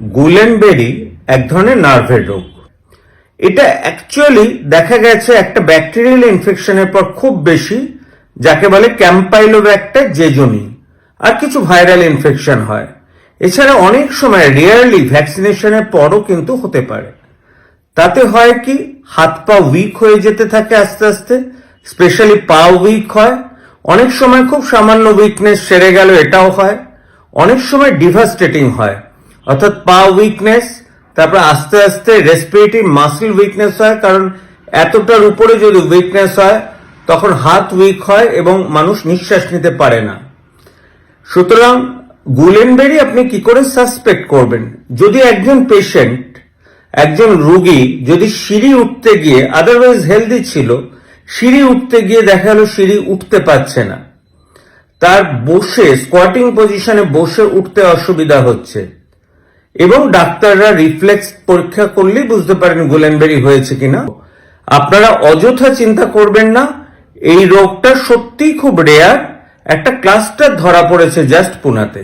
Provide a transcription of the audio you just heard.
Guillain-Barré এক ধরনের নার্ভের রোগ। এটা অ্যাকচুয়ালি দেখা গেছে একটা ব্যাকটেরিয়াল ইনফেকশনের পর খুব বেশি, যাকে বলে ক্যাম্পাইলোব্যাক্টার জেজনি আর কিছু ভাইরাল ইনফেকশন হয়। এছাড়া অনেক সময় রিয়ারলি ভ্যাকসিনেশনের পরও কিন্তু হতে পারে। তাতে হয় কি, হাত পা উইক হয়ে যেতে থাকে আস্তে আস্তে স্পেশালি পা উইক হয়। অনেক সময় খুব সামান্য উইকনেস সেরে গেল এটাও হয়। অনেক সময় ডিভাস্টেটিং হয়। অর্থাৎ পা উইকনেস তারপর আস্তে আস্তে রেসপিরেটরি মাসেল উইকনেস হয়, কারণ এতটার উপরে যদি উইকনেস হয়, তখন হাত উইক হয় এবং মানুষ নিঃশ্বাস নিতে পারে না। সুতরাং গুলেনবেরি আপনি কি করে সাসপেক্ট করবেন? যদি একজন পেশেন্ট একজন রুগী যদি সিঁড়ি উঠতে গিয়ে আদারওয়াইজ হেলদি ছিল, সিঁড়ি উঠতে গিয়ে দেখা গেল সিঁড়ি উঠতে পারছে না। তার বসে স্কোয়াটিং পজিশনে বসে উঠতে অসুবিধা হচ্ছে। এবং ডাক্তাররা রিফ্লেক্স পরীক্ষা করলেই বুঝতে পারেন গোলেনবেরি হয়েছে কিনা। আপনারা অযথা চিন্তা করবেন না, এই রোগটা সত্যিই খুব রেয়ার একটা ক্লাস্টার ধরা পড়েছে জাস্ট পুনাতে।